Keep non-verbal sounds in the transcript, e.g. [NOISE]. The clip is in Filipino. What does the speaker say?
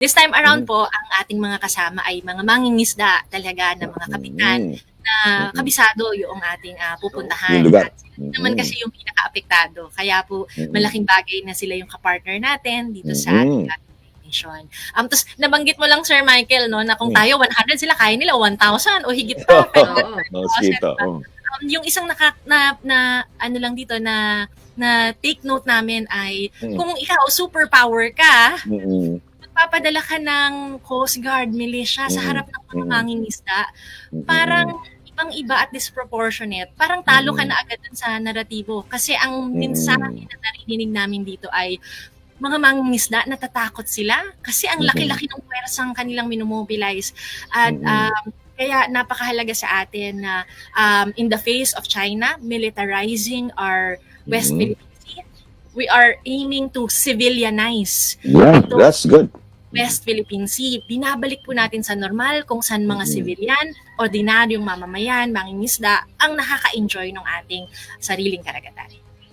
This time around Mm. po, ang ating mga kasama ay mga mangingisda talaga na mga kapitan Mm. na Mm. kabisado yung ating ah, pupuntahan. Yung lugar. At sila naman kasi yung pinaka-apektado. Kaya po, malaking bagay na sila yung kapartner natin dito sa Mm. ating mission. Um, tapos nabanggit mo lang Sir Michael no na kung tayo 100 sila kaya nila 1,000 o higit pa. [LAUGHS] Pero, Oo, diba? Oh. um, yung isang naka, na, na ano lang dito na na take note namin ay Mm. kung ikaw superpower ka, Mm-mm. Magpapadala ka ng Coast Guard militia sa Mm. harap ng mga Mm. mangingisda, parang ibang iba at disproportionate. Parang talo ka Mm. na agad sa naratibo. Kasi ang mensahe na narinig namin dito ay mga mangingisda, natatakot sila kasi ang laki-laki ng pwersang kanilang minomobilize. At um, kaya napakahalaga sa atin na um, in the face of China militarizing our West Mm. Philippine Sea, we are aiming to civilianize Yeah, that's good. West Philippine Sea. Binabalik po natin sa normal kung saan mga Mhm. civilian, ordinaryong mamamayan, mangingisda ang nakaka-enjoy ng ating sariling karagatan.